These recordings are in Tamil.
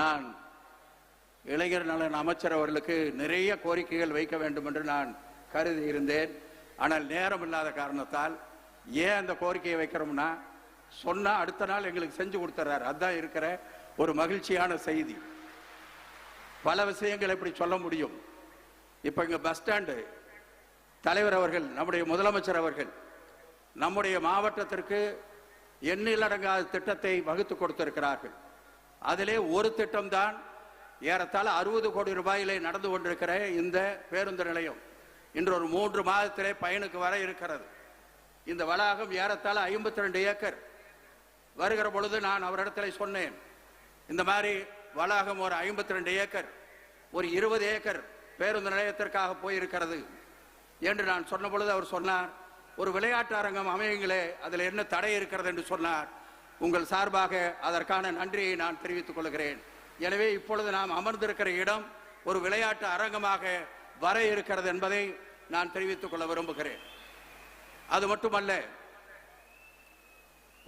நான் இளைஞர் நலன் அமைச்சர் அவர்களுக்கு நிறைய கோரிக்கைகள் வைக்க வேண்டும் என்று நான் கருதி இருந்தேன். ஆனால் நேரம் இல்லாத காரணத்தால் ஏன் அந்த கோரிக்கையை வைக்கிறோம்னா சொன்னால் அடுத்த நாள் எங்களுக்கு செஞ்சு கொடுத்துறாரு. அதுதான் இருக்கிற ஒரு மகிழ்ச்சியான செய்தி. பல விஷயங்கள் எப்படி சொல்ல முடியும்? இப்போ இங்கே பஸ் ஸ்டாண்டு தலைவர் அவர்கள் நம்முடைய முதலமைச்சர் அவர்கள் நம்முடைய மாவட்டத்திற்கு எண்ணிலடங்காத திட்டத்தை வகுத்து கொடுத்திருக்கிறார்கள். அதிலே ஒரு திட்டம்தான் ஏறத்தாழ அறுபது கோடி ரூபாயிலே நடந்து கொண்டிருக்கிற இந்த பேருந்து நிலையம். இன்று ஒரு மூன்று மாதத்திலே பயனுக்கு வர இருக்கிறது. இந்த வளாகம் ஏறத்தாழ ஐம்பத்தி ரெண்டு ஏக்கர். வருகிற பொழுது நான் அவரிடத்தில் சொன்னேன் இந்த மாதிரி வளாகம் ஒரு ஐம்பத்தி ரெண்டு ஏக்கர் ஒரு இருபது ஏக்கர் பேருந்து நிலையத்திற்காக போயிருக்கிறது என்று நான் சொன்ன பொழுது அவர் சொன்னார் ஒரு விளையாட்டு அரங்கம் அமையுங்களே அதில் என்ன தடை இருக்கிறது? என்று சொன்னார். உங்கள் சார்பாக அதற்கான நன்றியை நான் தெரிவித்துக் கொள்கிறேன். எனவே இப்பொழுது நாம் அமர்ந்திருக்கிற இடம் ஒரு விளையாட்டு அரங்கமாக வர இருக்கிறது என்பதை நான் தெரிவித்துக் கொள்ள விரும்புகிறேன். அது மட்டுமல்ல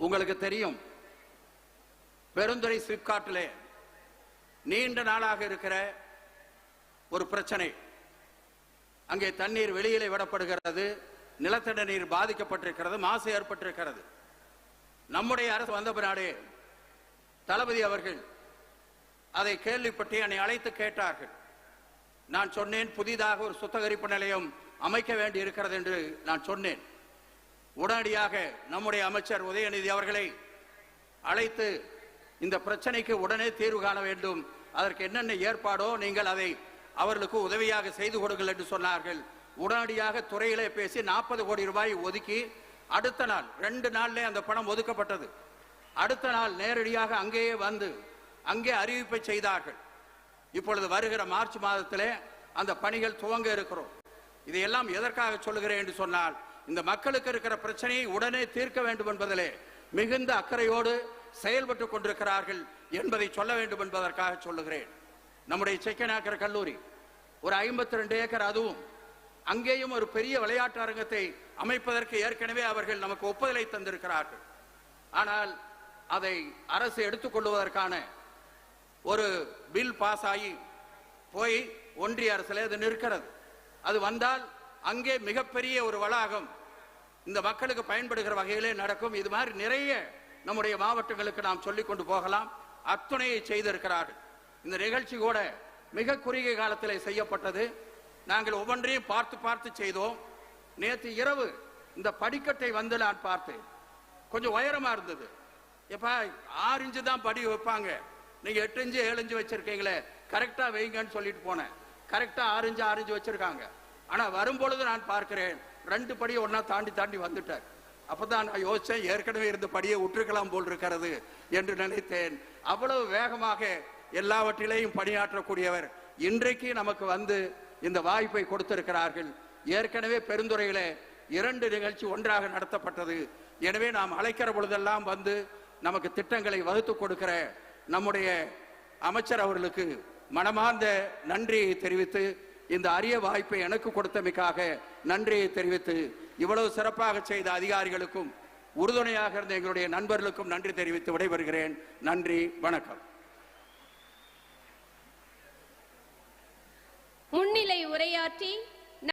உங்களுக்கு தெரியும் பெருந்துறை சிப்காட்டிலே நீண்ட நாளாக இருக்கிற ஒரு பிரச்சனை. அங்கே தண்ணீர் வெளியிலே விடப்படுகிறது நிலத்தடி நீர் பாதிக்கப்பட்டிருக்கிறது மாசு ஏற்பட்டிருக்கிறது. நம்முடைய அரசு வந்த பின்னாடே தளபதி அவர்கள் அதை கேள்விப்பட்டு என்னை அழைத்து கேட்டார்கள். நான் சொன்னேன் புதிதாக ஒரு சுத்தகரிப்பு நிலையம் அமைக்க வேண்டி இருக்கிறது என்று நான் சொன்னேன். உடனடியாக நம்முடைய அமைச்சர் உதயநிதி அவர்களை அழைத்து இந்த பிரச்சனைக்கு உடனே தீர்வு காண வேண்டும். அதற்கு என்னென்ன ஏற்பாடோ நீங்கள் அதை அவர்களுக்கு உதவியாக செய்து கொடுங்கள் என்று சொன்னார்கள். உடனடியாக துறையிலே பேசி நாற்பது கோடி ரூபாய் ஒதுக்கி அடுத்த நாள் ரெண்டு நாள்லே அந்த பணம் ஒதுக்கப்பட்டது. அடுத்த நாள் நேரடியாக அங்கேயே வந்து அங்கே அறிவிப்பை செய்தார்கள். இப்பொழுது வருகிற மார்ச் மாதத்திலே அந்த பணிகள் துவங்க இருக்கிறோம். இதையெல்லாம் எதற்காக சொல்லுகிறேன் என்று சொன்னால் இந்த மக்களுக்கு இருக்கிற பிரச்சனையை உடனே தீர்க்க வேண்டும் என்பதிலே மிகுந்த அக்கறையோடு செயல்பட்டு கொண்டிருக்கிறார்கள் என்பதை சொல்ல வேண்டும் என்பதற்காக சொல்லுகிறேன். நம்முடைய செக்கநாக்கர் கல்லூரி ஒரு ஐம்பத்தி ரெண்டு ஏக்கர் அதுவும் அங்கேயும் ஒரு பெரிய விளையாட்டு அரங்கத்தை அமைப்பதற்கு ஏற்கனவே அவர்கள் நமக்கு ஒப்புதலை தந்திருக்கிறார்கள். ஆனால் அதை அரசு எடுத்துக்கொள்வதற்கான ஒரு பில் பாஸ் ஆகி போய் ஒன்றிய அரசில் அது நிற்கிறது. அது வந்தால் அங்கே மிகப்பெரிய ஒரு வளாகம் இந்த மக்களுக்கு பயன்படுகிற வகையிலே நடக்கும். இது மாதிரி நிறைய நம்முடைய மாவட்டங்களுக்கு நாம் சொல்லிக் கொண்டு போகலாம். அத்துணையை செய்திருக்கிறார்கள். இந்த நிகழ்ச்சி கூட மிக குறுகிய காலத்தில் செய்யப்பட்டது. நாங்கள் ஒவ்வொன்றையும் பார்த்து பார்த்து செய்தோம். நேற்று இரவு இந்த படிக்கட்டை வந்து நான் பார்த்தேன். கொஞ்சம் உயரமா இருந்தது. எப்பா ஆறு இன்ச்சு தான் படி வைப்பாங்க. நீங்க எட்டு இன்ச்சு ஏழு இன்ச்சு வச்சிருக்கீங்களே. கரெக்டா வைங்கன்னு சொல்லிட்டு போனேன். கரெக்டா ஆறு இன்ச்சு ஆறு இன்ச்சு வச்சிருக்காங்க. ஆனா வரும்பொழுது நான் பார்க்கிறேன் ரெண்டு படியை ஒன்றா தாண்டி தாண்டி வந்துட்டார். அப்பதான் நான் யோசிச்சேன் ஏற்கனவே இருந்த படியை விட்டுருக்கலாம் போல் இருக்கிறது என்று நினைத்தேன். அவ்வளவு வேகமாக எல்லாவற்றிலேயும் பணியாற்றக்கூடியவர் இன்றைக்கு நமக்கு வந்து இந்த வாய்ப்பை கொடுத்திருக்கிறார்கள். ஏற்கனவே பெருந்துறையிலே இரண்டு நிகழ்ச்சி ஒன்றாக நடத்தப்பட்டது. எனவே நாம் அழைக்கிற பொழுதெல்லாம் வந்து நமக்கு திட்டங்களை வகுத்து கொடுக்கிற நம்முடைய அமைச்சர் அவர்களுக்கு மனமார்ந்த நன்றியை தெரிவித்து இந்த அரிய வாய்ப்பை எனக்கு கொடுத்தமைக்காக நன்றியை தெரிவித்து இவ்வளவு சிறப்பாக செய்த அதிகாரிகளுக்கும் உறுதுணையாக இருந்த எங்களுடைய நண்பர்களுக்கும் நன்றி தெரிவித்து விடைபெறுகிறேன். நன்றி வணக்கம். உரையாற்றி